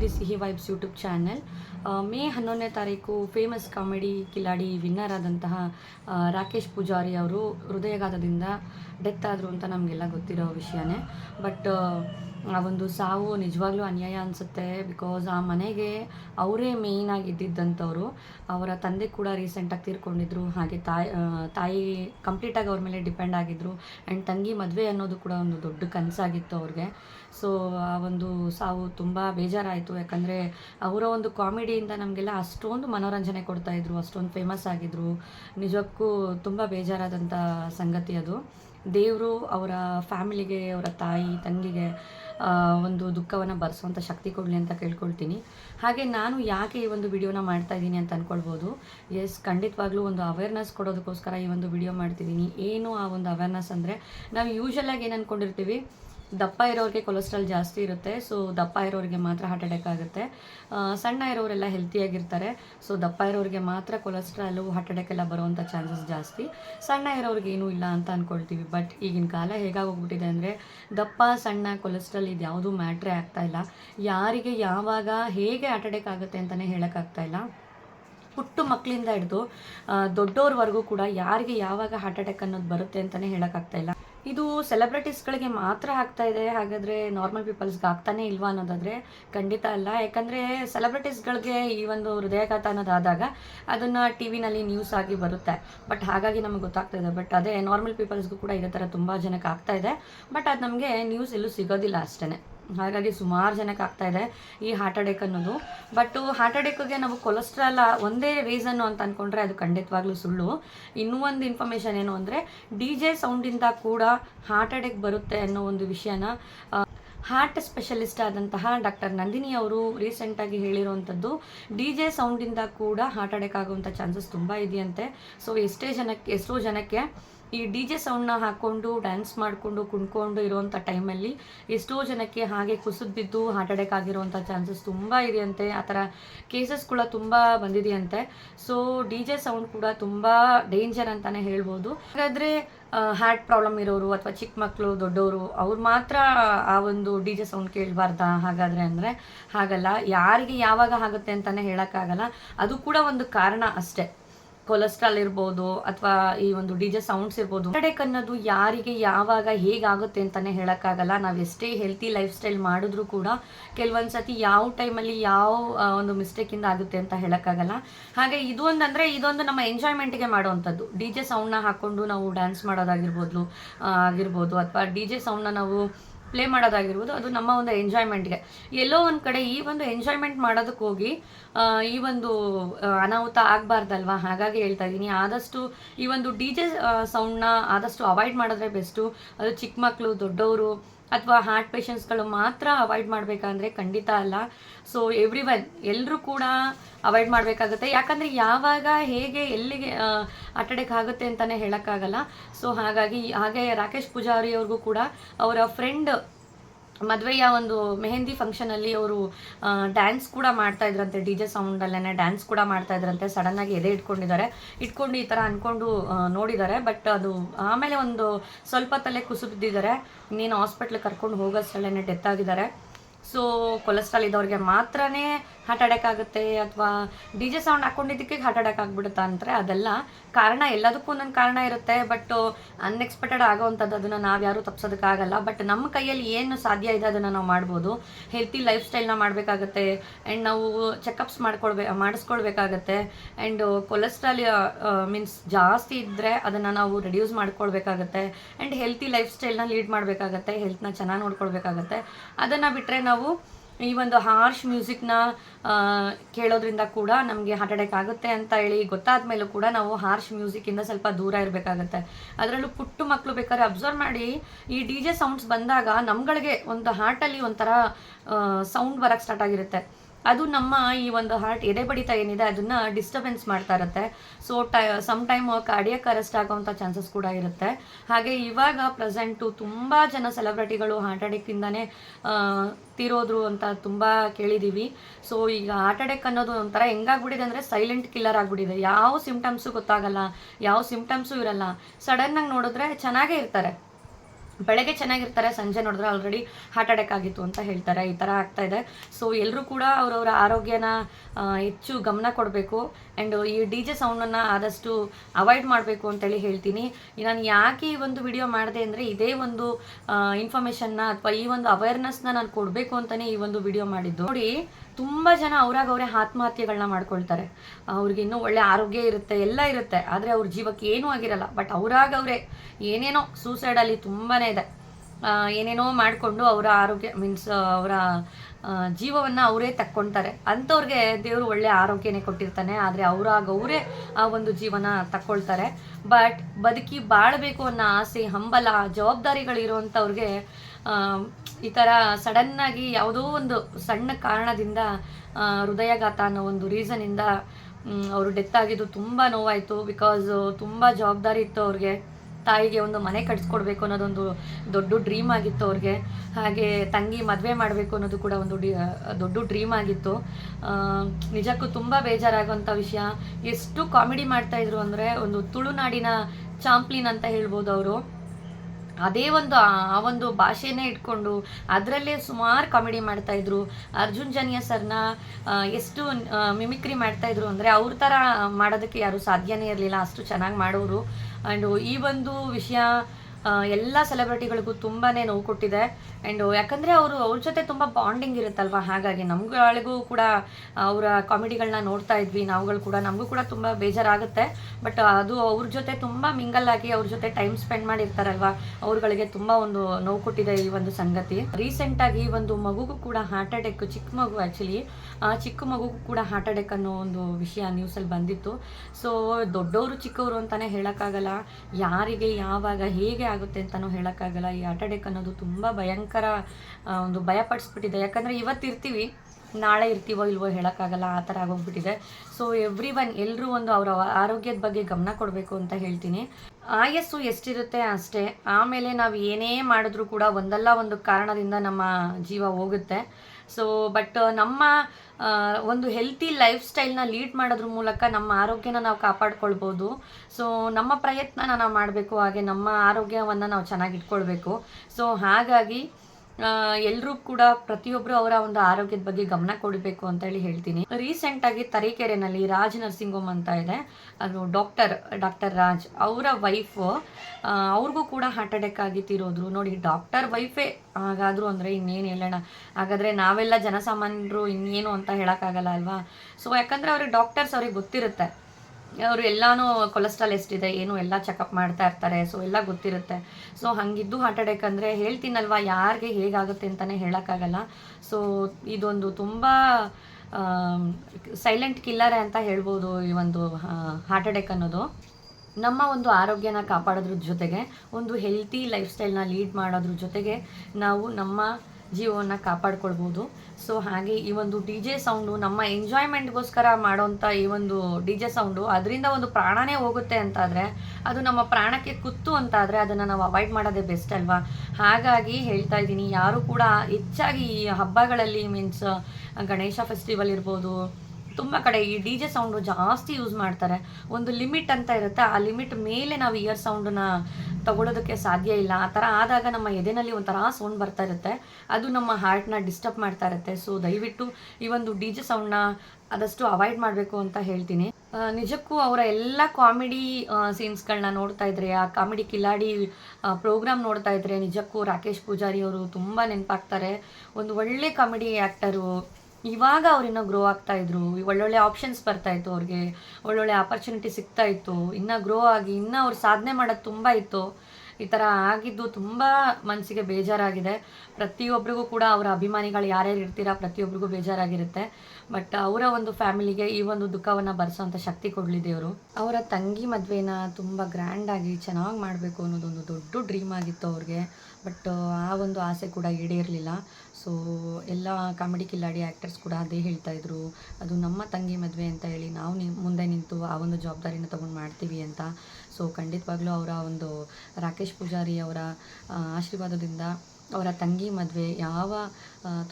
ಸಿರಿ ಸಿಹಿ vibes YouTube channel May ಹನ್ನೊಂದನೇ ತಾರೀಕು ಫೇಮಸ್ ಕಾಮಿಡಿ ಕಿಲಾಡಿ ವಿನ್ನರ್ ಆದಂತಹ ರಾಕೇಶ್ ಪೂಜಾರಿ ಅವರು ಹೃದಯಘಾತದಿಂದ ಡೆತ್ ಆದರು ಅಂತ ನಮಗೆಲ್ಲ ಗೊತ್ತಿರೋ ವಿಷಯನೇ. ಬಟ್ ಆ ಒಂದು ಸಾವು ನಿಜವಾಗ್ಲೂ ಅನ್ಯಾಯ ಅನಿಸುತ್ತೆ ಬಿಕಾಸ್ ಆ ಮನೆಗೆ ಅವರೇ ಮೇಯ್ನಾಗಿ ಇದ್ದಿದ್ದಂಥವ್ರು ಅವರ ತಂದೆ ಕೂಡ ರೀಸೆಂಟಾಗಿ ತೀರ್ಕೊಂಡಿದ್ರು, ಹಾಗೆ ತಾಯಿ ತಾಯಿ ಕಂಪ್ಲೀಟಾಗಿ ಅವ್ರ ಮೇಲೆ ಡಿಪೆಂಡ್ ಆಗಿದ್ರು ಆ್ಯಂಡ್ ತಂಗಿ ಮದುವೆ ಅನ್ನೋದು ಕೂಡ ಒಂದು ದೊಡ್ಡ ಕನಸಾಗಿತ್ತು ಅವ್ರಿಗೆ. ಸೊ ಆ ಒಂದು ಸಾವು ತುಂಬ ಬೇಜಾರಾಯಿತು. ಯಾಕಂದರೆ ಅವರ ಒಂದು ಕಾಮಿಡಿಯಿಂದ ನಮಗೆಲ್ಲ ಅಷ್ಟೊಂದು ಮನೋರಂಜನೆ ಕೊಡ್ತಾಯಿದ್ರು ಅಷ್ಟೊಂದು ಫೇಮಸ್ ಆಗಿದ್ರು. ನಿಜಕ್ಕೂ ತುಂಬ ಬೇಜಾರಾದಂಥ ಸಂಗತಿ ಅದು. ದೇವರು ಅವರ ಫ್ಯಾಮಿಲಿಗೆ, ಅವರ ತಾಯಿ, ತಂಗಿಗೆ ಒಂದು ದುಃಖವನ್ನು ಭರಿಸುವಂಥ ಶಕ್ತಿ ಕೊಡಲಿ ಅಂತ ಕೇಳ್ಕೊಳ್ತೀನಿ. ಹಾಗೆ ನಾನು ಯಾಕೆ ಈ ಒಂದು ವಿಡಿಯೋನ ಮಾಡ್ತಾ ಇದ್ದೀನಿ ಅಂತ ಅಂದ್ಕೊಳ್ಬೋದು ಎಸ್ ಖಂಡಿತವಾಗ್ಲೂ ಒಂದು ಅವೇರ್ನೆಸ್ ಕೊಡೋದಕ್ಕೋಸ್ಕರ ಈ ಒಂದು ವಿಡಿಯೋ ಮಾಡ್ತಿದ್ದೀನಿ. ಏನು ಆ ಒಂದು ಅವೇರ್ನೆಸ್ ಅಂದರೆ, ನಾವು ಯೂಶಲಾಗಿ ಏನು ಅಂದ್ಕೊಂಡಿರ್ತೀವಿ ದಪ್ಪ ಇರೋರಿಗೆ ಕೊಲೆಸ್ಟ್ರಾಲ್ ಜಾಸ್ತಿ ಇರುತ್ತೆ ಸೊ ದಪ್ಪ ಇರೋರಿಗೆ ಮಾತ್ರ ಹಾರ್ಟ್ ಅಟ್ಯಾಕ್ ಆಗುತ್ತೆ. ಸಣ್ಣ ಇರೋರೆಲ್ಲ ಹೆಲ್ತಿಯಾಗಿರ್ತಾರೆ ಸೊ ದಪ್ಪ ಇರೋರಿಗೆ ಮಾತ್ರ ಕೊಲೆಸ್ಟ್ರಾಲು ಹಾರ್ಟ್ ಅಟ್ಯಾಕ್ ಎಲ್ಲ ಬರುವಂಥ ಚಾನ್ಸಸ್ ಜಾಸ್ತಿ. ಸಣ್ಣ ಇರೋರಿಗೆ ಏನೂ ಇಲ್ಲ ಅಂತ ಅಂದ್ಕೊಳ್ತೀವಿ ಬಟ್ ಈಗಿನ ಕಾಲ ಹೇಗಾಗೋಗ್ಬಿಟ್ಟಿದೆ ಅಂದರೆ ದಪ್ಪ, ಸಣ್ಣ ಕೊಲೆಸ್ಟ್ರಾಲ್ ಇದು ಯಾವುದೂ ಮ್ಯಾಟ್ರೇ ಆಗ್ತಾ ಇಲ್ಲ. ಯಾರಿಗೆ ಯಾವಾಗ ಹೇಗೆ ಹಾರ್ಟ್ ಅಟ್ಯಾಕ್ ಆಗುತ್ತೆ ಅಂತಲೇ ಹೇಳೋಕ್ಕಾಗ್ತಾ ಇಲ್ಲ. ಪುಟ್ಟು ಮಕ್ಕಳಿಂದ ಹಿಡಿದು ದೊಡ್ಡವ್ರವರೆಗೂ ಕೂಡ ಯಾರಿಗೆ ಯಾವಾಗ ಹಾರ್ಟ್ ಅಟ್ಯಾಕ್ ಅನ್ನೋದು ಬರುತ್ತೆ ಅಂತಲೇ ಹೇಳೋಕ್ಕಾಗ್ತಾ ಇಲ್ಲ. ಇದು ಸೆಲೆಬ್ರಿಟೀಸ್ಗಳಿಗೆ ಮಾತ್ರ ಆಗ್ತಾ ಇದೆ. ಹಾಗಾದರೆ ನಾರ್ಮಲ್ ಪೀಪಲ್ಸ್ಗೆ ಆಗ್ತಾನೆ ಇಲ್ವಾ ಅನ್ನೋದಾದರೆ ಖಂಡಿತ ಅಲ್ಲ. ಯಾಕಂದರೆ ಸೆಲೆಬ್ರಿಟೀಸ್ಗಳಿಗೆ ಈ ಒಂದು ಹೃದಯಘಾತ ಅನ್ನೋದಾದಾಗ ಅದನ್ನು ಟಿ ವಿನಲ್ಲಿ ನ್ಯೂಸ್ ಆಗಿ ಬರುತ್ತೆ. ಬಟ್ ಹಾಗಾಗಿ ನಮಗೆ ಗೊತ್ತಾಗ್ತಾ ಇದೆ. ಬಟ್ ಅದೇ ನಾರ್ಮಲ್ ಪೀಪಲ್ಸ್ಗೂ ಕೂಡ ಇದೇ ಥರ ತುಂಬ ಜನಕ್ಕೆ ಆಗ್ತಾ ಇದೆ. ಬಟ್ ಅದು ನಮಗೆ ನ್ಯೂಸ್ ಎಲ್ಲೂ ಸಿಗೋದಿಲ್ಲ ಅಷ್ಟೇ ಹಾಗಾಗಿ ಸುಮಾರು ಜನಕ್ಕೆ ಆಗ್ತಾ ಇದೆ ಈ ಹಾರ್ಟ್ ಅಟ್ಯಾಕ್ ಅನ್ನೋದು. ಬಟ್ ಹಾರ್ಟ್ ಅಟ್ಯಾಕ್ಗೆ ನಾವು ಕೊಲೆಸ್ಟ್ರಾಲ್ ಒಂದೇ ರೀಸನ್ನು ಅಂತ ಅಂದ್ಕೊಂಡ್ರೆ ಅದು ಖಂಡಿತವಾಗ್ಲೂ ಸುಳ್ಳು. ಇನ್ನೂ ಒಂದು ಇನ್ಫಾರ್ಮೇಷನ್ ಏನು ಅಂದರೆ ಡಿ ಜೆ ಸೌಂಡಿಂದ ಕೂಡ ಹಾರ್ಟ್ ಅಟ್ಯಾಕ್ ಬರುತ್ತೆ ಅನ್ನೋ ಒಂದು ವಿಷಯನ ಹಾರ್ಟ್ ಸ್ಪೆಷಲಿಸ್ಟ್ ಆದಂತಹ ಡಾಕ್ಟರ್ ನಂದಿನಿ ಅವರು ರೀಸೆಂಟಾಗಿ ಹೇಳಿರುವಂಥದ್ದು ಡಿ ಜೆ ಸೌಂಡಿಂದ ಕೂಡ ಹಾರ್ಟ್ ಅಟ್ಯಾಕ್ ಆಗುವಂಥ ಚಾನ್ಸಸ್ ತುಂಬ ಇದೆಯಂತೆ. ಸೊ ಎಷ್ಟೇ ಜನಕ್ಕೆ, ಎಷ್ಟೋ ಜನಕ್ಕೆ ಈ ಡಿ ಜೆ ಸೌಂಡ್ನ ಹಾಕ್ಕೊಂಡು ಡ್ಯಾನ್ಸ್ ಮಾಡಿಕೊಂಡು, ಕುಣ್ಕೊಂಡು ಇರುವಂಥ ಟೈಮಲ್ಲಿ ಎಷ್ಟೋ ಜನಕ್ಕೆ ಹಾಗೆ ಕುಸಿದು ಬಿದ್ದು ಹಾರ್ಟ್ ಅಟ್ಯಾಕ್ ಆಗಿರುವಂಥ ಚಾನ್ಸಸ್ ತುಂಬ ಇದೆಯಂತೆ. ಆ ಥರ ಕೇಸಸ್ ಕೂಡ ತುಂಬ ಬಂದಿದೆಯಂತೆ. ಸೊ ಡಿ ಜೆ ಸೌಂಡ್ ಕೂಡ ತುಂಬ ಡೇಂಜರ್ ಅಂತಲೇ ಹೇಳ್ಬೋದು. ಹಾಗಾದರೆ ಹಾರ್ಟ್ ಪ್ರಾಬ್ಲಮ್ ಇರೋರು ಅಥವಾ ಚಿಕ್ಕ ಮಕ್ಕಳು ದೊಡ್ಡವರು ಅವ್ರು ಮಾತ್ರ ಆ ಒಂದು ಡಿ ಜೆ ಸೌಂಡ್ ಕೇಳಬಾರ್ದ? ಹಾಗಾದರೆ ಅಂದರೆ ಹಾಗಲ್ಲ. ಯಾರಿಗೆ ಯಾವಾಗ ಆಗುತ್ತೆ ಅಂತಲೇ ಹೇಳೋಕ್ಕಾಗಲ್ಲ. ಅದು ಕೂಡ ಒಂದು ಕಾರಣ ಅಷ್ಟೇ. ಕೊಲೆಸ್ಟ್ರಾಲ್ ಇರ್ಬೋದು ಅಥವಾ ಈ ಒಂದು ಡಿ ಜೆ ಸೌಂಡ್ಸ್ ಇರ್ಬೋದು ಅಟ್ಯಾಕ್ ಅನ್ನೋದು ಯಾರಿಗೆ ಯಾವಾಗ ಹೇಗಾಗುತ್ತೆ ಅಂತಾನೆ ಹೇಳೋಕ್ಕಾಗಲ್ಲ. ನಾವು ಎಷ್ಟೇ ಹೆಲ್ತಿ ಲೈಫ್ ಸ್ಟೈಲ್ ಮಾಡಿದ್ರೂ ಕೂಡ ಕೆಲವೊಂದು ಸತಿ ಯಾವ ಟೈಮಲ್ಲಿ ಯಾವ ಒಂದು ಮಿಸ್ಟೇಕಿಂದ ಆಗುತ್ತೆ ಅಂತ ಹೇಳೋಕ್ಕಾಗಲ್ಲ. ಹಾಗೆ ಇದು ಒಂದಂದರೆ ಇದೊಂದು ನಮ್ಮ ಎಂಜಾಯ್ಮೆಂಟ್ಗೆ ಮಾಡುವಂಥದ್ದು. ಡಿ ಜೆ ಸೌಂಡ್ನ ಹಾಕ್ಕೊಂಡು ನಾವು ಡ್ಯಾನ್ಸ್ ಮಾಡೋದಾಗಿರ್ಬೋದು ಆಗಿರ್ಬೋದು, ಅಥವಾ ಡಿ ಜೆ ಸೌಂಡ್ನ ನಾವು ಪ್ಲೇ ಮಾಡೋದಾಗಿರ್ಬೋದು, ಅದು ನಮ್ಮ ಒಂದು ಎಂಜಾಯ್ಮೆಂಟ್ಗೆ ಎಲ್ಲೋ ಒಂದು ಕಡೆ ಈ ಒಂದು ಎಂಜಾಯ್ಮೆಂಟ್ ಮಾಡೋದಕ್ಕೆ ಹೋಗಿ ಈ ಒಂದು ಅನಾಹುತ ಆಗಬಾರ್ದಲ್ವಾ? ಹಾಗಾಗಿ ಹೇಳ್ತಾ ಇದ್ದೀನಿ ಆದಷ್ಟು ಈ ಒಂದು ಡಿ ಜೆ ಸೌಂಡ್ನ ಆದಷ್ಟು ಅವಾಯ್ಡ್ ಮಾಡಿದ್ರೆ ಬೆಸ್ಟು ಅದು ಚಿಕ್ಕ ಮಕ್ಕಳು ದೊಡ್ಡವರು ಅಥವಾ ಹಾರ್ಟ್ ಪೇಷಂಟ್ಸ್ಗಳು ಮಾತ್ರ ಅವಾಯ್ಡ್ ಮಾಡಬೇಕಂದ್ರೆ ಖಂಡಿತ ಅಲ್ಲ. ಸೊ ಎವ್ರಿ ಒನ್ ಎಲ್ಲರೂ ಕೂಡ ಅವಾಯ್ಡ್ ಮಾಡಬೇಕಾಗುತ್ತೆ. ಯಾಕಂದರೆ ಯಾವಾಗ ಹೇಗೆ, ಎಲ್ಲಿಗೆ ಆಗುತ್ತೆ ಅಂತಲೇ ಹೇಳೋಕ್ಕಾಗಲ್ಲ. ಸೊ ಹಾಗಾಗಿ ಹಾಗೆ ರಾಕೇಶ್ ಪೂಜಾರಿ ಅವ್ರಿಗೂ ಕೂಡ ಅವರ ಫ್ರೆಂಡ್ ಮದುವೆಯ ಒಂದು ಮೆಹಂದಿ ಫಂಕ್ಷನಲ್ಲಿ ಅವರು ಡ್ಯಾನ್ಸ್ ಕೂಡ ಮಾಡ್ತಾ ಇದ್ರಂತೆ, ಡಿ ಜೆ ಸೌಂಡಲ್ಲೇ ಡ್ಯಾನ್ಸ್ ಕೂಡ ಮಾಡ್ತಾ ಇದ್ರಂತೆ ಸಡನ್ನಾಗಿ ಎದೆ ಇಟ್ಕೊಂಡಿದ್ದಾರೆ. ಇಟ್ಕೊಂಡು ಈ ಥರ ಅಂದ್ಕೊಂಡು ನೋಡಿದ್ದಾರೆ ಬಟ್ ಅದು ಆಮೇಲೆ ಒಂದು ಸ್ವಲ್ಪ ತಲೆ ಕುಸಿಬಿದ್ದಿದ್ದಾರೆ ನೀನು ಹಾಸ್ಪಿಟ್ಲಿಗೆ ಕರ್ಕೊಂಡು ಹೋಗೋಷ್ಟರಲ್ಲೇ ಡೆತ್ ಆಗಿದ್ದಾರೆ. ಸೊ ಕೊಲೆಸ್ಟ್ರಾಲ್ ಇದ್ದವ್ರಿಗೆ ಮಾತ್ರನೇ ಹಾರ್ಟ್ ಅಟ್ಯಾಕ್ ಆಗುತ್ತೆ ಅಥವಾ ಡಿ ಜೆ ಸೌಂಡ್ ಹಾಕೊಂಡಿದ್ದಕ್ಕೆ ಹಾರ್ಟ್ ಅಟ್ಯಾಕ್ ಆಗ್ಬಿಡುತ್ತಾ ಅಂದರೆ ಅದೆಲ್ಲ ಕಾರಣ ಎಲ್ಲದಕ್ಕೂ ಒಂದೊಂದು ಕಾರಣ ಇರುತ್ತೆ. ಬಟ್ ಅನ್ಎಕ್ಸ್ಪೆಕ್ಟೆಡ್ ಆಗೋವಂಥದ್ದು ಅದನ್ನು ನಾವು ಯಾರೂ ತಪ್ಸೋದಕ್ಕಾಗಲ್ಲ ಬಟ್ ನಮ್ಮ ಕೈಯಲ್ಲಿ ಏನು ಸಾಧ್ಯ ಇದೆ ಅದನ್ನು ನಾವು ಮಾಡ್ಬೋದು. ಹೆಲ್ತಿ ಲೈಫ್ ಸ್ಟೈಲ್ನ ಮಾಡಬೇಕಾಗತ್ತೆ. ಆ್ಯಂಡ್ ನಾವು ಚೆಕಪ್ಸ್ ಮಾಡ್ಕೊಳ್ಬೇ ಮಾಡಿಸ್ಕೊಳ್ಬೇಕಾಗತ್ತೆ ಆ್ಯಂಡ್ ಕೊಲೆಸ್ಟ್ರಾಲ್ ಮೀನ್ಸ್ ಜಾಸ್ತಿ ಇದ್ದರೆ ಅದನ್ನು ನಾವು ರೆಡ್ಯೂಸ್ ಮಾಡ್ಕೊಳ್ಬೇಕಾಗತ್ತೆ ಆ್ಯಂಡ್ ಹೆಲ್ತಿ ಲೈಫ್ ಸ್ಟೈಲ್ನ ಲೀಡ್ ಮಾಡಬೇಕಾಗತ್ತೆ. ಹೆಲ್ತ್ನ ಚೆನ್ನಾಗಿ ನೋಡ್ಕೊಳ್ಬೇಕಾಗತ್ತೆ ಅದನ್ನು ಬಿಟ್ಟರೆ ನಾವು ಈ ಒಂದು ಹಾರ್ಶ್ ಮ್ಯೂಸಿಕ್ನ ಕೇಳೋದ್ರಿಂದ ಕೂಡ ನಮಗೆ ಹಾರ್ಟ್ ಅಟ್ಯಾಕ್ ಆಗುತ್ತೆ ಅಂತ ಹೇಳಿ ಗೊತ್ತಾದ ಮೇಲೂ ಕೂಡ ನಾವು ಹಾರ್ಶ್ ಮ್ಯೂಸಿಕ್ಕಿಂದ ಸ್ವಲ್ಪ ದೂರ ಇರಬೇಕಾಗತ್ತೆ. ಅದರಲ್ಲೂ ಪುಟ್ಟು ಮಕ್ಕಳು ಬೇಕಾದ್ರೆ ಅಬ್ಸರ್ವ್ ಮಾಡಿ, ಈ ಡಿ ಜೆ ಸೌಂಡ್ಸ್ ಬಂದಾಗ ನಮ್ಗಳಿಗೆ ಒಂದು ಹಾರ್ಟಲ್ಲಿ ಒಂಥರ ಸೌಂಡ್ ಬರೋಕ್ಕೆ ಸ್ಟಾರ್ಟ್ ಆಗಿರುತ್ತೆ. ಅದು ನಮ್ಮ ಈ ಒಂದು ಹಾರ್ಟ್ ಎದೆ ಬಡಿತ ಏನಿದೆ ಅದನ್ನ ಡಿಸ್ಟರ್ಬೆನ್ಸ್ ಮಾಡ್ತಾ ಇರುತ್ತೆ. So some time cardiac arrest ಆಗೋವಂಥ chances ಕೂಡ ಇರುತ್ತೆ. ಹಾಗೆ ಇವಾಗ ಪ್ರೆಸೆಂಟು ತುಂಬ ಜನ ಸೆಲೆಬ್ರಿಟಿಗಳು ಹಾರ್ಟ್ ಅಟ್ಯಾಕಿಂದನೇ ತೀರೋದ್ರು ಅಂತ ತುಂಬ ಕೇಳಿದ್ದೀವಿ ಸೊ ಈಗ ಹಾರ್ಟ್ ಅಟ್ಯಾಕ್ ಅನ್ನೋದು ಒಂಥರ ಹೆಂಗಾಗ್ಬಿಟ್ಟಿದೆ ಅಂದರೆ ಸೈಲೆಂಟ್ ಕಿಲ್ಲರ್ ಆಗಿಬಿಟ್ಟಿದೆ. ಯಾವ ಸಿಮ್ಟಮ್ಸು ಗೊತ್ತಾಗಲ್ಲ, ಯಾವ ಸಿಮ್ಟಮ್ಸು ಇರಲ್ಲ. ಸಡನ್ನಾಗಿ ನೋಡಿದ್ರೆ ಚೆನ್ನಾಗೇ ಇರ್ತಾರೆ. ಬೆಳಗ್ಗೆ ಚೆನ್ನಾಗಿರ್ತಾರೆ, ಸಂಜೆ ನೋಡಿದ್ರೆ ಆಲ್ರೆಡಿ ಹಾರ್ಟ್ ಅಟ್ಯಾಕ್ ಆಗಿತ್ತು ಅಂತ ಹೇಳ್ತಾರೆ, ಈ ಥರ ಆಗ್ತಾ ಇದೆ. ಸೊ ಎಲ್ಲರೂ ಕೂಡ ಅವರವರ ಆರೋಗ್ಯನ ಹೆಚ್ಚು ಗಮನ ಕೊಡಬೇಕು ಆ್ಯಂಡ್ ಈ ಡಿ ಜೆ ಸೌಂಡನ್ನು ಆದಷ್ಟು ಅವಾಯ್ಡ್ ಮಾಡಬೇಕು ಅಂತೇಳಿ ಹೇಳ್ತೀನಿ. ನಾನು ಯಾಕೆ ಈ ಒಂದು ವಿಡಿಯೋ ಮಾಡಿದೆ ಅಂದರೆ ಇದೇ ಒಂದು ಇನ್ಫಾರ್ಮೇಷನ್ನ ಅಥವಾ ಈ ಒಂದು ಅವೇರ್ನೆಸ್ನ ನಾನು ಕೊಡಬೇಕು ಅಂತಲೇ ಈ ಒಂದು ವಿಡಿಯೋ ಮಾಡಿದ್ದು. ನೋಡಿ ತುಂಬ ಜನ ಅವ್ರಾಗ ಅವರೇ ಆತ್ಮಹತ್ಯೆಗಳನ್ನ ಮಾಡ್ಕೊಳ್ತಾರೆ. ಅವ್ರಿಗೆ ಇನ್ನೂ ಒಳ್ಳೆ ಆರೋಗ್ಯ ಇರುತ್ತೆ, ಎಲ್ಲ ಇರುತ್ತೆ. ಆದರೆ ಅವ್ರ ಜೀವಕ್ಕೆ ಏನೂ ಆಗಿರಲ್ಲ. ಬಟ್ ಅವರಾಗ ಅವರೇ ಏನೇನೋ ಸೂಸೈಡಲ್ಲಿ ತುಂಬಾ ಇದೆ. ಏನೇನೋ ಮಾಡಿಕೊಂಡು ಅವರ ಆರೋಗ್ಯ ಮೀನ್ಸ್ ಅವರ ಜೀವವನ್ನು ಅವರೇ ತಕ್ಕೊಳ್ತಾರೆ. ಅಂಥವ್ರಿಗೆ ದೇವರು ಒಳ್ಳೆ ಆರೋಗ್ಯನೇ ಕೊಟ್ಟಿರ್ತಾನೆ. ಆದರೆ ಅವರಾಗ ಅವರೇ ಆ ಒಂದು ಜೀವನ ತಕ್ಕೊಳ್ತಾರೆ. ಬಟ್ ಬದುಕಿ ಬಾಳಬೇಕು ಅನ್ನೋ ಆಸೆ, ಹಂಬಲ ಜವಾಬ್ದಾರಿಗಳಿರುವಂಥವ್ರಿಗೆ ಈ ಥರ ಸಡನ್ನಾಗಿ ಯಾವುದೋ ಒಂದು ಸಣ್ಣ ಕಾರಣದಿಂದ ಹೃದಯಘಾತ ಅನ್ನೋ ಒಂದು ರೀಸನಿಂದ ಅವರು ಡೆತ್ ಆಗಿದ್ದು ತುಂಬ ನೋವಾಯಿತು ಬಿಕಾಸ್ ತುಂಬ ಜವಾಬ್ದಾರಿ ಇತ್ತು ಅವ್ರಿಗೆ. ತಾಯಿಗೆ ಒಂದು ಮನೆ ಕಟ್ಸ್ಕೊಡ್ಬೇಕು ಅನ್ನೋದೊಂದು ದೊಡ್ಡ ಡ್ರೀಮ್ ಆಗಿತ್ತು ಅವ್ರಿಗೆ. ಹಾಗೆ ತಂಗಿ ಮದುವೆ ಮಾಡಬೇಕು ಅನ್ನೋದು ಕೂಡ ಒಂದು ದೊಡ್ಡ ಡ್ರೀಮ್ ಆಗಿತ್ತು. ನಿಜಕ್ಕೂ ತುಂಬ ಬೇಜಾರಾಗುವಂಥ ವಿಷಯ. ಎಷ್ಟು ಕಾಮಿಡಿ ಮಾಡ್ತಾಯಿದ್ರು ಅಂದರೆ, ಒಂದು ತುಳುನಾಡಿನ ಚಾಂಪ್ಲಿನ್ ಅಂತ ಹೇಳ್ಬೋದು ಅವರು. ಅದೇ ಒಂದು, ಆ- ಒಂದು ಭಾಷೆನೇ ಇಟ್ಕೊಂಡು ಅದರಲ್ಲೇ ಸುಮಾರು ಕಾಮಿಡಿ ಮಾಡ್ತಾ ಇದ್ರು. ಅರ್ಜುನ್ ಜನ್ಯ ಸರ್ನ ಎಷ್ಟು ಮಿಮಿಕ್ರಿ ಮಾಡ್ತಾ ಇದ್ರು ಅಂದರೆ ಅವ್ರ ಥರ ಮಾಡೋದಕ್ಕೆ ಯಾರು ಸಾಧ್ಯನೇ ಇರಲಿಲ್ಲ. ಅಷ್ಟು ಚೆನ್ನಾಗಿ ಮಾಡೋರು. ಅಂಡ್ ಈ ಒಂದು ವಿಷಯ ಎಲ್ಲ ಸೆಲೆಬ್ರಿಟಿಗಳಿಗೂ ತುಂಬಾ ನೋವು ಕೊಟ್ಟಿದೆ. ಆ್ಯಂಡ್ ಯಾಕಂದರೆ ಅವರು, ಅವ್ರ ಜೊತೆ ತುಂಬ ಬಾಂಡಿಂಗ್ ಇರುತ್ತಲ್ವ? ಹಾಗಾಗಿ ನಮ್ಗಳಿಗೂ ಕೂಡ ಅವರ ಕಾಮಿಡಿಗಳನ್ನ ನೋಡ್ತಾ ಇದ್ವಿ. ನಾವುಗಳು ಕೂಡ, ನಮಗೂ ಕೂಡ ತುಂಬ ಬೇಜಾರಾಗುತ್ತೆ. ಬಟ್ ಅದು ಅವ್ರ ಜೊತೆ ತುಂಬ ಮಿಂಗಲ್ ಆಗಿ ಅವ್ರ ಜೊತೆ ಟೈಮ್ ಸ್ಪೆಂಡ್ ಮಾಡಿರ್ತಾರಲ್ವ? ಅವ್ರುಗಳಿಗೆ ತುಂಬ ಒಂದು ನೋವು ಕೊಟ್ಟಿದೆ ಈ ಒಂದು ಸಂಗತಿ. ರೀಸೆಂಟಾಗಿ ಒಂದು ಮಗುಗೂ ಕೂಡ ಹಾರ್ಟ್ ಅಟ್ಯಾಕ್ ಚಿಕ್ಕ ಮಗು ಆ್ಯಕ್ಚುಲಿ ಚಿಕ್ಕ ಮಗುಗೂ ಕೂಡ ಹಾರ್ಟ್ ಅಟ್ಯಾಕ್ ಅನ್ನೋ ಒಂದು ವಿಷಯ ನ್ಯೂಸಲ್ಲಿ ಬಂದಿತ್ತು. ಸೊ ದೊಡ್ಡವರು ಚಿಕ್ಕವರು ಅಂತಲೇ ಹೇಳೋಕ್ಕಾಗಲ್ಲ. ಯಾರಿಗೆ, ಯಾವಾಗ, ಹೇಗೆ ಆಗುತ್ತೆ ಅಂತಲೂ ಹೇಳೋಕ್ಕಾಗಲ್ಲ. ಈ ಅಟ್ಯಾಕ್ ಅನ್ನೋದು ತುಂಬ ಭಯಂಕರ ಒಂದು ಭಯ ಪಡಿಸ್ಬಿಟ್ಟಿದೆ ಯಾಕಂದರೆ ಇವತ್ತು ಇರ್ತೀವಿ, ನಾಳೆ ಇರ್ತೀವೋ ಇಲ್ವೋ ಹೇಳೋಕ್ಕಾಗಲ್ಲ, ಆ ಥರ ಆಗೋಗ್ಬಿಟ್ಟಿದೆ. ಸೊ ಎವ್ರಿ ಒನ್ ಎಲ್ಲರೂ ಒಂದು ಅವರ ಆರೋಗ್ಯದ ಬಗ್ಗೆ ಗಮನ ಕೊಡಬೇಕು ಅಂತ ಹೇಳ್ತೀನಿ. ಆಯಸ್ಸು ಎಷ್ಟಿರುತ್ತೆ ಅಷ್ಟೇ. ಆಮೇಲೆ ನಾವು ಏನೇ ಮಾಡಿದ್ರೂ ಕೂಡ ಒಂದಲ್ಲ ಒಂದು ಕಾರಣದಿಂದ ನಮ್ಮ ಜೀವ ಹೋಗುತ್ತೆ. ಸೊ ಬಟ್ ನಮ್ಮ ಒಂದು ಹೆಲ್ತಿ ಲೈಫ್ ಸ್ಟೈಲ್ನ ಲೀಡ್ ಮಾಡೋದ್ರ ಮೂಲಕ ನಮ್ಮ ಆರೋಗ್ಯನ ನಾವು ಕಾಪಾಡ್ಕೊಳ್ಬೋದು. ಸೊ ನಮ್ಮ ಪ್ರಯತ್ನನ ನಾವು ಮಾಡಬೇಕು, ಹಾಗೆ ನಮ್ಮ ಆರೋಗ್ಯವನ್ನು ನಾವು ಚೆನ್ನಾಗಿ ಇಟ್ಕೊಳ್ಬೇಕು. ಸೊ ಹಾಗಾಗಿ ಎಲ್ಲರೂ ಕೂಡ ಪ್ರತಿಯೊಬ್ಬರು ಅವರ ಒಂದು ಆರೋಗ್ಯದ ಬಗ್ಗೆ ಗಮನ ಕೊಡಬೇಕು ಅಂತ ಹೇಳಿ ಹೇಳ್ತೀನಿ. ರೀಸೆಂಟ್ ಆಗಿ ತರೀಕೆರೆನಲ್ಲಿ ರಾಜ್ ನರ್ಸಿಂಗ್ ಹೋಮ್ ಅಂತ ಇದೆ. ಅದು ಡಾಕ್ಟರ್ ಡಾಕ್ಟರ್ ರಾಜ್ ಅವರ ವೈಫ್ ಅವ್ರಿಗೂ ಕೂಡ ಹಾರ್ಟ್ ಅಟ್ಯಾಕ್ ಆಗಿ ತೀರೋದ್ರು. ನೋಡಿ, ಡಾಕ್ಟರ್ ವೈಫೇ ಹಾಗಾದ್ರು ಅಂದ್ರೆ ಇನ್ನೇನು ಹೇಳೋಣ. ಹಾಗಾದ್ರೆ ನಾವೆಲ್ಲ ಜನಸಾಮಾನ್ಯರು ಇನ್ನೇನು ಅಂತ ಹೇಳೋಕ್ಕಾಗಲ್ಲ ಅಲ್ವಾ? ಸೊ ಯಾಕಂದ್ರೆ ಅವ್ರಿಗೆ ಡಾಕ್ಟರ್ಸ್ ಅವ್ರಿಗೆ ಗೊತ್ತಿರುತ್ತೆ. ಅವರು ಎಲ್ಲಾನು ಕೊಲೆಸ್ಟ್ರಾಲ್ ಎಷ್ಟಿದೆ, ಏನು ಎಲ್ಲ ಚೆಕಪ್ ಮಾಡ್ತಾ ಇರ್ತಾರೆ ಸೊ ಎಲ್ಲ ಗೊತ್ತಿರುತ್ತೆ. ಸೊ ಹಂಗಿದ್ದು ಹಾರ್ಟ್ ಅಟ್ಯಾಕ್ ಅಂದರೆ ಹೇಳ್ತೀನಲ್ವಾ, ಯಾರಿಗೆ ಹೇಗಾಗುತ್ತೆ ಅಂತಲೇ ಹೇಳೋಕ್ಕಾಗಲ್ಲ. ಸೊ ಇದೊಂದು ತುಂಬ ಸೈಲೆಂಟ್ ಕಿಲ್ಲರ್ ಅಂತ ಹೇಳ್ಬೋದು ಈ ಒಂದು ಹಾರ್ಟ್ ಅಟ್ಯಾಕ್ ಅನ್ನೋದು. ನಮ್ಮ ಒಂದು ಆರೋಗ್ಯನ ಕಾಪಾಡೋದ್ರ ಜೊತೆಗೆ, ಒಂದು ಹೆಲ್ತಿ ಲೈಫ್ ಸ್ಟೈಲ್ನ ಲೀಡ್ ಮಾಡೋದ್ರ ಜೊತೆಗೆ ನಾವು ನಮ್ಮ ಜೀವವನ್ನು ಕಾಪಾಡ್ಕೊಳ್ಬೋದು. ಸೊ ಹಾಗೆ ಈ ಒಂದು ಡಿ ಜೆ ಸೌಂಡು ನಮ್ಮ ಎಂಜಾಯ್ಮೆಂಟ್ಗೋಸ್ಕರ ಮಾಡೋಂಥ ಈ ಒಂದು ಡಿ ಜೆ ಸೌಂಡು ಅದರಿಂದ ಒಂದು ಪ್ರಾಣನೇ ಹೋಗುತ್ತೆ ಅಂತಾದರೆ, ಅದು ನಮ್ಮ ಪ್ರಾಣಕ್ಕೆ ಕುತ್ತು ಅಂತಾದರೆ ಅದನ್ನು ನಾವು ಅವಾಯ್ಡ್ ಮಾಡೋದೇ ಬೆಸ್ಟ್ ಅಲ್ವಾ? ಹಾಗಾಗಿ ಹೇಳ್ತಾ ಇದ್ದೀನಿ, ಯಾರು ಕೂಡ ಹೆಚ್ಚಾಗಿ ಈ ಹಬ್ಬಗಳಲ್ಲಿ ಮೀನ್ಸ್ ಗಣೇಶ ಫೆಸ್ಟಿವಲ್ ಇರ್ಬೋದು ತುಂಬ ಕಡೆ ಈ ಡಿ ಜೆ ಸೌಂಡು ಜಾಸ್ತಿ ಯೂಸ್ ಮಾಡ್ತಾರೆ. ಒಂದು ಲಿಮಿಟ್ ಅಂತ ಇರುತ್ತೆ. ಆ ಲಿಮಿಟ್ ಮೇಲೆ ನಾವು ಇಯರ್ ಸೌಂಡನ್ನ ತಗೊಳ್ಳೋದಕ್ಕೆ ಸಾಧ್ಯ ಇಲ್ಲ. ಆ ಥರ ಆದಾಗ ನಮ್ಮ ಎದೆನಲ್ಲಿ ಒಂಥರ ಸೌಂಡ್ ಬರ್ತಾ ಇರುತ್ತೆ. ಅದು ನಮ್ಮ ಹಾರ್ಟ್ನ ಡಿಸ್ಟರ್ಬ್ ಮಾಡ್ತಾ ಇರುತ್ತೆ. ಸೊ ದಯವಿಟ್ಟು ಈ ಒಂದು ಡಿ ಜೆ ಸೌಂಡ್ನ ಆದಷ್ಟು ಅವಾಯ್ಡ್ ಮಾಡಬೇಕು ಅಂತ ಹೇಳ್ತೀನಿ. ನಿಜಕ್ಕೂ ಅವರ ಎಲ್ಲ ಕಾಮಿಡಿ ಸೀನ್ಸ್ಗಳನ್ನ ನೋಡ್ತಾ ಇದ್ರೆ, ಆ ಕಾಮಿಡಿ ಕಿಲಾಡಿ ಪ್ರೋಗ್ರಾಮ್ ನೋಡ್ತಾ ಇದ್ರೆ ನಿಜಕ್ಕೂ ರಾಕೇಶ್ ಪೂಜಾರಿ ಅವರು ತುಂಬ ನೆನಪಾಗ್ತಾರೆ. ಒಂದು ಒಳ್ಳೆ ಕಾಮಿಡಿ ಆ್ಯಕ್ಟರು ಇವಾಗ ಅವ್ರಿನ್ನೂ ಗ್ರೋ ಆಗ್ತಾ ಇದ್ರು ಒಳ್ಳೊಳ್ಳೆ ಆಪ್ಷನ್ಸ್ ಬರ್ತಾ ಇತ್ತು ಅವ್ರಿಗೆ, ಒಳ್ಳೊಳ್ಳೆ ಆಪರ್ಚುನಿಟಿ ಸಿಗ್ತಾ ಇತ್ತು, ಇನ್ನ ಗ್ರೋ ಆಗಿ, ಇನ್ನೂ ಅವ್ರು ಸಾಧನೆ ಮಾಡೋದು ತುಂಬ ಇತ್ತು. ಈ ಥರ ಆಗಿದ್ದು ತುಂಬ ಮನಸ್ಸಿಗೆ ಬೇಜಾರಾಗಿದೆ. ಪ್ರತಿಯೊಬ್ಬರಿಗೂ ಕೂಡ ಅವರ ಅಭಿಮಾನಿಗಳು ಯಾರ್ಯಾರು ಇರ್ತೀರಾ ಪ್ರತಿಯೊಬ್ಬರಿಗೂ ಬೇಜಾರಾಗಿರುತ್ತೆ. ಬಟ್ ಅವರ ಒಂದು ಫ್ಯಾಮಿಲಿಗೆ ಈ ಒಂದು ದುಃಖವನ್ನು ಭರಿಸೋಂಥ ಶಕ್ತಿ ಕೊಡಲಿ ದೇವರು. ಅವರ ತಂಗಿ ಮದುವೆನ ತುಂಬ ಗ್ರ್ಯಾಂಡಾಗಿ ಚೆನ್ನಾಗಿ ಮಾಡಬೇಕು ಅನ್ನೋದೊಂದು ದೊಡ್ಡ ಡ್ರೀಮ್ ಆಗಿತ್ತು ಅವ್ರಿಗೆ. ಬಟ್, ಆ ಒಂದು ಆಸೆ ಕೂಡ ಈಡೇರಲಿಲ್ಲ. ಸೊ ಎಲ್ಲ ಕಾಮಿಡಿ ಕಿಲ್ಲಾಡಿ ಆ್ಯಕ್ಟರ್ಸ್ ಕೂಡ ಅದೇ ಹೇಳ್ತಾ ಇದ್ರು. ಅದು ನಮ್ಮ ತಂಗಿ ಮದುವೆ ಅಂತ ಹೇಳಿ ನಾವು ನಿ, ಮುಂದೆ ನಿಂತು ಆ ಒಂದು ಜವಾಬ್ದಾರಿನ ತೊಗೊಂಡು ಮಾಡ್ತೀವಿ ಅಂತ. ಸೊ ಖಂಡಿತವಾಗ್ಲೂ ಅವರ ಒಂದು ರಾಕೇಶ್ ಪೂಜಾರಿ ಅವರ ಆಶೀರ್ವಾದದಿಂದ ಅವರ ತಂಗಿ ಮದುವೆ ಯಾವ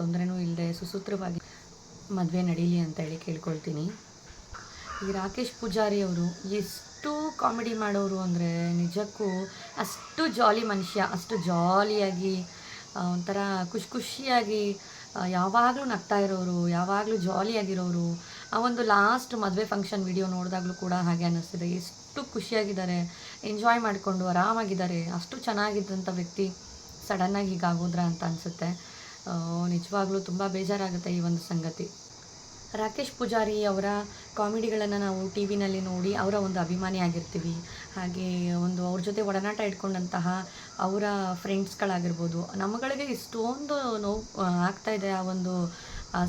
ತೊಂದರೆನೂ ಇಲ್ಲದೆ ಸುಸೂತ್ರವಾಗಿ ಮದುವೆ ನಡೀಲಿ ಅಂತ ಹೇಳಿ ಕೇಳ್ಕೊಳ್ತೀನಿ. ಈ ರಾಕೇಶ್ ಪೂಜಾರಿ ಅವರು ಎಷ್ಟು ಕಾಮಿಡಿ ಮಾಡೋರು ಅಂದರೆ ನಿಜಕ್ಕೂ ಅಷ್ಟು ಜಾಲಿ ಮನುಷ್ಯ, ಅಷ್ಟು ಜಾಲಿಯಾಗಿ ಒಂಥರ ಖುಷಿ ಖುಷಿಯಾಗಿ ಯಾವಾಗಲೂ ನಗ್ತಾ ಇರೋರು, ಯಾವಾಗಲೂ ಜಾಲಿಯಾಗಿರೋರು, ಆ ಒಂದು ಲಾಸ್ಟ್ ಮದುವೆ ಫಂಕ್ಷನ್ ವಿಡಿಯೋ ನೋಡಿದಾಗಲೂ ಕೂಡ ಹಾಗೆ ಅನ್ನಿಸ್ತಿದೆ. ಎಷ್ಟು ಖುಷಿಯಾಗಿದ್ದಾರೆ ಎಂಜಾಯ್ ಮಾಡಿಕೊಂಡು ಆರಾಮಾಗಿದ್ದಾರೆ, ಅಷ್ಟು ಚೆನ್ನಾಗಿದ್ದಂಥ ವ್ಯಕ್ತಿ ಸಡನ್ನಾಗಿ ಹೀಗಾಗೋದ್ರ ಅಂತ ಅನಿಸುತ್ತೆ. ನಿಜವಾಗ್ಲೂ ತುಂಬ ಬೇಜಾರಾಗುತ್ತೆ ಈ ಒಂದು ಸಂಗತಿ. ರಾಕೇಶ್ ಪೂಜಾರಿ ಅವರ ಕಾಮಿಡಿಗಳನ್ನು ನಾವು ಟಿ ವಿನಲ್ಲಿ ನೋಡಿ ಅವರ ಒಂದು ಅಭಿಮಾನಿ ಆಗಿರ್ತೀವಿ. ಹಾಗೆ ಒಂದು ಅವ್ರ ಜೊತೆ ಒಡನಾಟ ಇಟ್ಕೊಂಡಂತಹ ಅವರ ಫ್ರೆಂಡ್ಸ್ಗಳಾಗಿರ್ಬೋದು. ನಮ್ಮಗಳಿಗೆ ಇಷ್ಟೊಂದು ನೋವು ಆಗ್ತಾ ಇದೆ ಆ ಒಂದು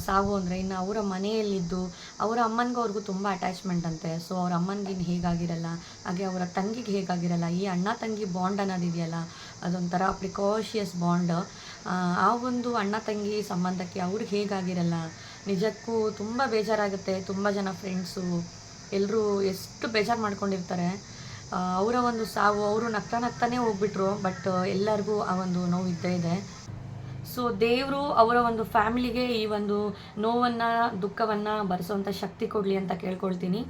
ಸಾವು ಅಂದರೆ ಇನ್ನು ಅವರ ಮನೆಯಲ್ಲಿದ್ದು ಅವರ ಅಮ್ಮನಿಗೂ ಅವ್ರಿಗೂ ತುಂಬ ಅಟ್ಯಾಚ್ಮೆಂಟ್ ಅಂತೆ. ಸೊ ಅವ್ರ ಅಮ್ಮನಿಗೆ ಇನ್ನು ಹೇಗಾಗಿರಲ್ಲ, ಹಾಗೆ ಅವರ ತಂಗಿಗೆ ಹೇಗಾಗಿರಲ್ಲ, ಈ ಅಣ್ಣ ತಂಗಿ ಬಾಂಡ್ ಅನ್ನೋದಿದೆಯಲ್ಲ, ಅದೊಂಥರ ಪ್ರಿಕಾಷಿಯಸ್ ಬಾಂಡ್ ಆ ಒಂದು ಅಣ್ಣ ತಂಗಿ ಸಂಬಂಧಕ್ಕೆ ಅವ್ರಿಗೆ ಹೇಗಾಗಿರಲ್ಲ? ನಿಜಕ್ಕೂ ತುಂಬ ಬೇಜಾರಾಗುತ್ತೆ. ತುಂಬ ಜನ ಫ್ರೆಂಡ್ಸು ಎಲ್ಲರೂ ಎಷ್ಟು ಬೇಜಾರು ಮಾಡ್ಕೊಂಡಿರ್ತಾರೆ. ಅವರ ಒಂದು ಸಾವು, ಅವರು ನಗ್ತಾ ನಗ್ತಾನೆ ಹೋಗ್ಬಿಟ್ರು ಬಟ್ ಎಲ್ಲರಿಗೂ ಆ ಒಂದು ನೋವು ಇದ್ದೇ ಇದೆ. ಸೊ ದೇವರು ಅವರ ಒಂದು ಫ್ಯಾಮಿಲಿಗೆ ಈ ಒಂದು ನೋವನ್ನು, ದುಃಖವನ್ನು ಭರಿಸೋವಂಥ ಶಕ್ತಿ ಕೊಡಲಿ ಅಂತ ಕೇಳ್ಕೊಳ್ತೀನಿ.